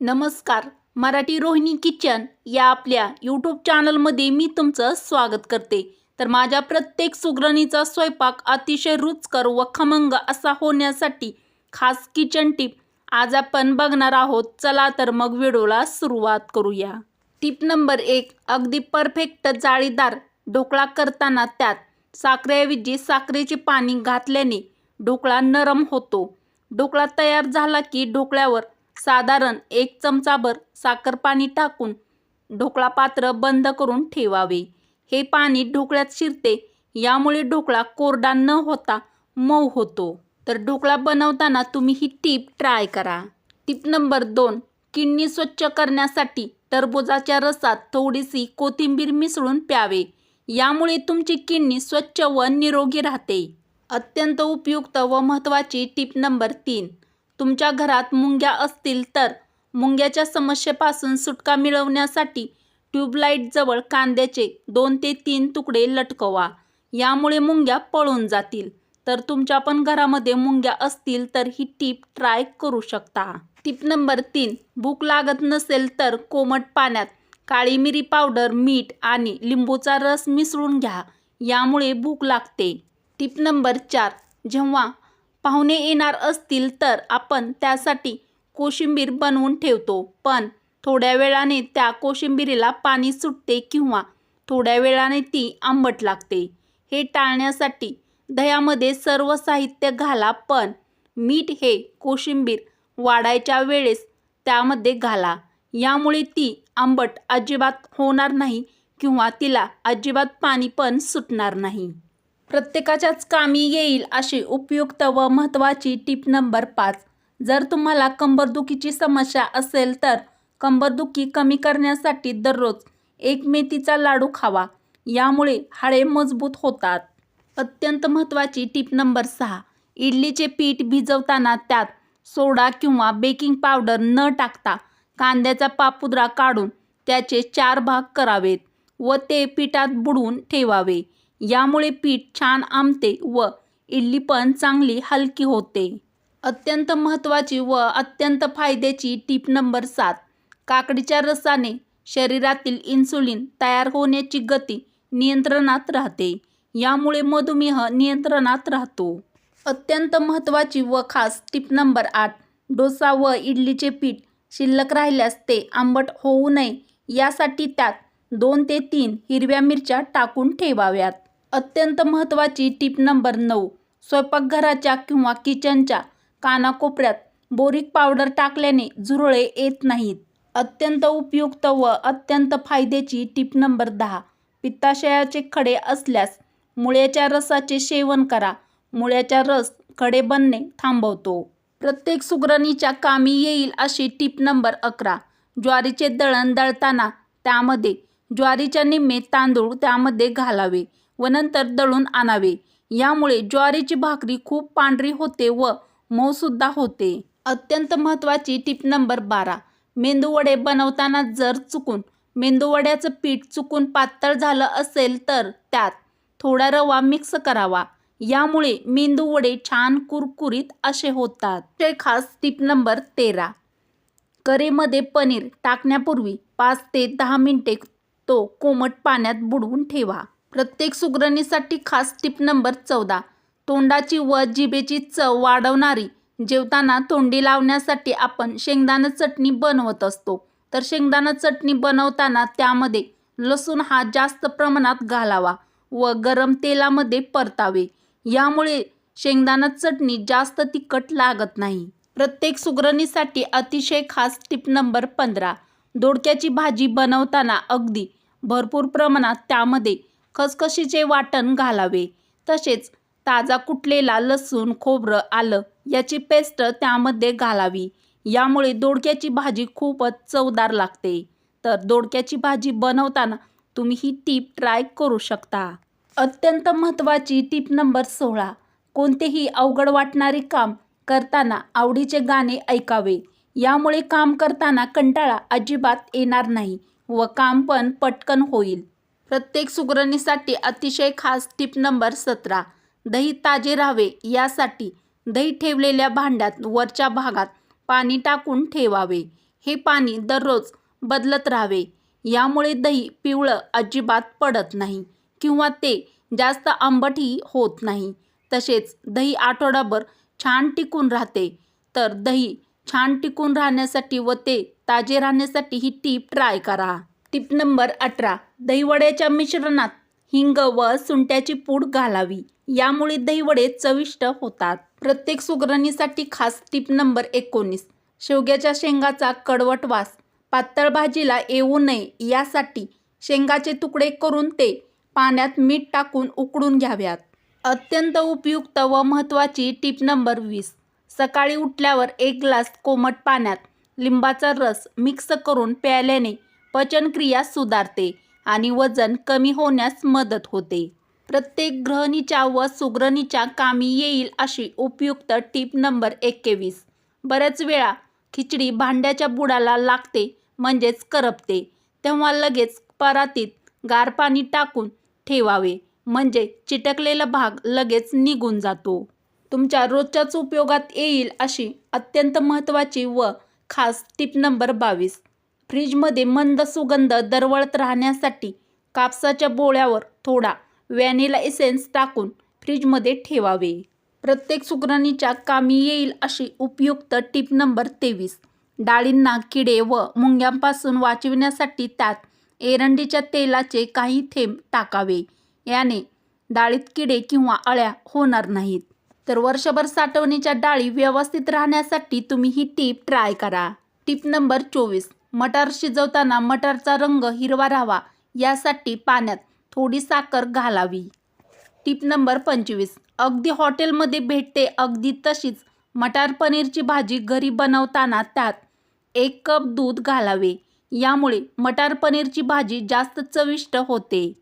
नमस्कार मराठी रोहिणी किचन या आपल्या यूट्यूब चॅनलमध्ये मी तुमचं स्वागत करते. तर माझ्या प्रत्येक सुगरणीचा स्वयंपाक अतिशय रुचकर व खमंग असा होण्यासाठी खास किचन टिप आज आपण बघणार आहोत. चला तर मग व्हिडिओला सुरुवात करूया. टिप नंबर एक अगदी परफेक्ट जाळीदार ढोकळा करताना त्यात साखरेऐवजी साखरेचे पाणी घातल्याने ढोकळा नरम होतो. ढोकळा तयार झाला की ढोकळ्यावर साधारण एक चमचाभर साखरपाणी टाकून ढोकळा पात्र बंद करून ठेवावे. हे पाणी ढोकळ्यात शिरते यामुळे ढोकळा कोरडा न होता मऊ होतो. तर ढोकळा बनवताना तुम्ही ही टीप ट्राय करा. टीप नंबर दोन किडनी स्वच्छ करण्यासाठी टरबूजाच्या रसात थोडीशी कोथिंबीर मिसळून प्यावे. यामुळे तुमची किडनी स्वच्छ व निरोगी राहते. अत्यंत उपयुक्त व महत्त्वाची टीप नंबर तीन तुमच्या घरात मुंग्या असतील तर मुंग्याच्या समस्येपासून सुटका मिळवण्यासाठी ट्यूबलाईटजवळ कांद्याचे दोन ते तीन तुकडे लटकवा. यामुळे मुंग्या पळून जातील. तर तुमच्या पण घरामध्ये मुंग्या असतील तर ही टीप ट्राय करू शकता. टीप नंबर तीन भूक लागत नसेल तर कोमट पाण्यात काळी मिरी पावडर मीठ आणि लिंबूचा रस मिसळून घ्या. यामुळे भूक लागते. टीप नंबर चार जेव्हा पाहुणे येणार असतील तर आपण त्यासाठी कोशिंबीर बनवून ठेवतो. पण थोड्या वेळाने त्या कोशिंबिरीला पाणी सुटते किंवा थोड्या वेळाने ती आंबट लागते. हे टाळण्यासाठी दह्यामध्ये सर्व साहित्य घाला पण मीठ हे कोशिंबीर वाढायच्या वेळेस त्यामध्ये घाला. यामुळे ती आंबट अजिबात होणार नाही किंवा तिला अजिबात पाणी पण सुटणार नाही. प्रत्येकाच्याच कामी येईल अशी उपयुक्त व महत्त्वाची टीप नंबर पाच. जर तुम्हाला कंबरदुखीची समस्या असेल तर कंबरदुखी कमी करण्यासाठी दररोज एक मेथीचा लाडू खावा. यामुळे हाडे मजबूत होतात. अत्यंत महत्त्वाची टीप नंबर सहा. इडलीचे पीठ भिजवताना त्यात सोडा किंवा बेकिंग पावडर न टाकता कांद्याचा पापुद्रा काढून त्याचे चार भाग करावेत व ते पिठात बुडवून ठेवावे. यामुळे पीठ छान आमते व इडली पण चांगली हलकी होते. अत्यंत महत्त्वाची व अत्यंत फायद्याची टीप नंबर सात. काकडीच्या रसाने शरीरातील इन्सुलिन तयार होण्याची गती नियंत्रणात राहते. यामुळे मधुमेह नियंत्रणात राहतो. अत्यंत महत्त्वाची व खास टीप नंबर आठ. डोसा व इडलीचे पीठ शिल्लक राहिल्यास ते आंबट होऊ नये. यासाठी त्यात दोन ते तीन हिरव्या मिरच्या टाकून ठेवाव्यात. अत्यंत महत्त्वाची टीप नंबर नऊ. स्वयंपाकघराच्या किंवा किचनच्या कानाकोपऱ्यात बोरिक पावडर टाकल्याने झुरळे येत नाहीत. अत्यंत उपयुक्त व अत्यंत फायद्याची टीप नंबर दहा. पित्ताशयाचे खडे असल्यास मुळ्याच्या रसाचे सेवन करा. मुळ्याचा रस खडे बनणे थांबवतो. प्रत्येक सुगरणीच्या कामी येईल अशी टीप नंबर अकरा. ज्वारीचे दळण दळताना त्यामध्ये ज्वारीच्या निम्मे तांदूळ त्यामध्ये घालावे. व नंतर दळून आणावे. यामुळे ज्वारीची भाकरी खूप पांढरी होते व मऊसुद्धा होते. अत्यंत महत्त्वाची टीप नंबर बारा. मेंदूवडे बनवताना जर चुकून मेंदूवड्याचं पीठ चुकून पातळ झालं असेल तर त्यात थोडा रवा मिक्स करावा. यामुळे मेंदूवडे छान कुरकुरीत असे होतात. ते खास टीप नंबर तेरा. करेमध्ये पनीर टाकण्यापूर्वी पाच ते दहा मिनिटे तो कोमट पाण्यात बुडवून ठेवा. प्रत्येक सुगरणीसाठी खास टिप नंबर चौदा. तोंडाची व जिभेची चव वाढवणारी जेवताना तोंडी लावण्यासाठी आपण शेंगदाणा चटणी बनवत असतो. तर शेंगदाणा चटणी बनवताना त्यामध्ये लसूण हा जास्त प्रमाणात घालावा व गरम तेलामध्ये परतावे. यामुळे शेंगदाणा चटणी जास्त तिखट लागत नाही. प्रत्येक सुगरणीसाठी अतिशय खास टिप नंबर पंधरा. दोडक्याची भाजी बनवताना अगदी भरपूर प्रमाणात त्यामध्ये खसखशीचे वाटण घालावे. तसेच ताजा कुटलेला लसूण खोबरं आलं याची पेस्ट त्यामध्ये घालावी. यामुळे दोडक्याची भाजी खूपच चवदार लागते. तर दोडक्याची भाजी बनवताना तुम्ही ही टीप ट्राय करू शकता. अत्यंत महत्त्वाची टीप नंबर सोळा. कोणतेही अवघड वाटणारे काम करताना आवडीचे गाणे ऐकावे. यामुळे काम करताना कंटाळा अजिबात येणार नाही व काम पण पटकन होईल. प्रत्येक सुगरणीसाठी अतिशय खास टिप नंबर सतरा. दही ताजे राहावे यासाठी दही ठेवलेल्या भांड्यात वरच्या भागात पाणी टाकून ठेवावे. हे पाणी दररोज बदलत राहावे. यामुळे दही पिवळं अजिबात पडत नाही किंवा ते जास्त आंबटही होत नाही. तसेच दही आठवडाभर छान टिकून राहते. तर दही छान टिकून राहण्यासाठी व ते ताजे राहण्यासाठी ही टीप ट्राय करा. टिप नंबर अठरा. दहीवड्याच्या मिश्रणात हिंग व सुंट्याची पूड घालावी. यामुळे दहीवडे चविष्ट होतात. प्रत्येक सुगरणीसाठी खास टिप नंबर एकोणीस. शेवग्याच्या शेंगाचा कडवट वास पातळ भाजीला येऊ नये यासाठी शेंगाचे तुकडे करून ते पाण्यात मीठ टाकून उकडून घ्याव्यात. अत्यंत उपयुक्त व महत्त्वाची टीप नंबर वीस. सकाळी उठल्यावर एक ग्लास कोमट पाण्यात लिंबाचा रस मिक्स करून प्यायल्याने पचनक्रिया सुधारते आणि वजन कमी होण्यास मदत होते. प्रत्येक ग्रहणीच्या व सुग्रणीच्या कामी येईल अशी उपयुक्त टीप नंबर एकवीस बऱ्याच वेळा खिचडी भांड्याच्या बुडाला लागते म्हणजेच करपते. तेव्हा लगेच परातीत गार पाणी टाकून ठेवावे म्हणजे चिटकलेला भाग लगेच निघून जातो. तुमच्या रोजच्याच उपयोगात येईल अशी अत्यंत महत्त्वाची व खास टीप नंबर बावीस. फ्रीजमध्ये मंद सुगंध दरवळत राहण्यासाठी कापसाच्या बोळ्यावर थोडा व्हॅनिला एसेन्स टाकून फ्रीजमध्ये ठेवावे. प्रत्येक सुगरणीच्या कामी येईल अशी उपयुक्त टीप नंबर तेवीस. डाळींना किडे व मुंग्यांपासून वाचविण्यासाठी त्यात एरंडीच्या तेलाचे काही थेंब टाकावे. याने डाळीत किडे किंवा अळ्या होणार नाहीत. तर वर्षभर साठवणीच्या डाळी व्यवस्थित राहण्यासाठी तुम्ही ही टीप ट्राय करा. टीप नंबर चोवीस. मटार शिजवताना मटारचा रंग हिरवा राहावा यासाठी पाण्यात थोडी साखर घालावी. टीप नंबर पंचवीस. अगदी हॉटेलमध्ये भेटते अगदी तशीच मटार पनीरची भाजी घरी बनवताना त्यात एक कप दूध घालावे. यामुळे मटार पनीरची भाजी जास्त चविष्ट होते.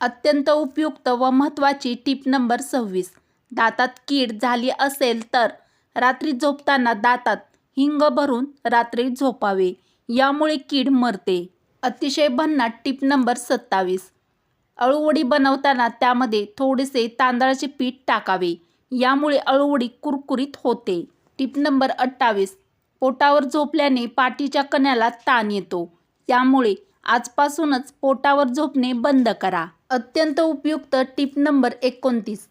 अत्यंत उपयुक्त व महत्त्वाची टीप नंबर सव्वीस. दातात कीड झाली असेल तर रात्री झोपताना दातात हिंग भरून रात्री झोपावे. यामुळे कीड मरते. अतिशय भन्नाट टीप नंबर सत्तावीस. अळूवडी बनवताना त्यामध्ये थोडेसे तांदळाचे पीठ टाकावे. यामुळे अळूवडी कुरकुरीत होते. टीप नंबर अठ्ठावीस. पोटावर झोपल्याने पाठीच्या कण्याला ताण येतो. त्यामुळे आजपासूनच पोटावर झोपणे बंद करा. अत्यंत उपयुक्त टीप नंबर एकोणतीस.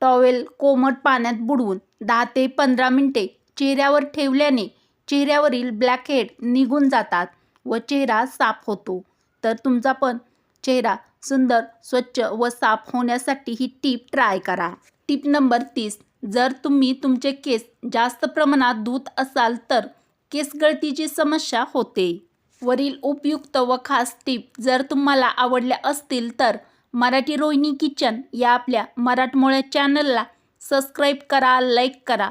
टॉवेल कोमट पाण्यात बुडवून दहा ते पंधरा मिनटे चेहऱ्यावर ठेवल्याने चेहऱ्यावरील ब्लॅकहेड निघून जातात व चेहरा साफ होतो. तर तुमचा पण चेहरा सुंदर स्वच्छ व साफ होण्यासाठी ही टीप ट्राय करा. टीप नंबर तीस. जर तुम्ही तुमचे केस जास्त प्रमाणात धुत असाल तर केस गळतीची समस्या होते. वरील उपयुक्त व खास टीप जर तुम्हाला आवडल्या असतील तर मराठी रोहिणी किचन या आपल्या मराठमोळ्या चॅनलला सबस्क्राईब करा लाईक करा.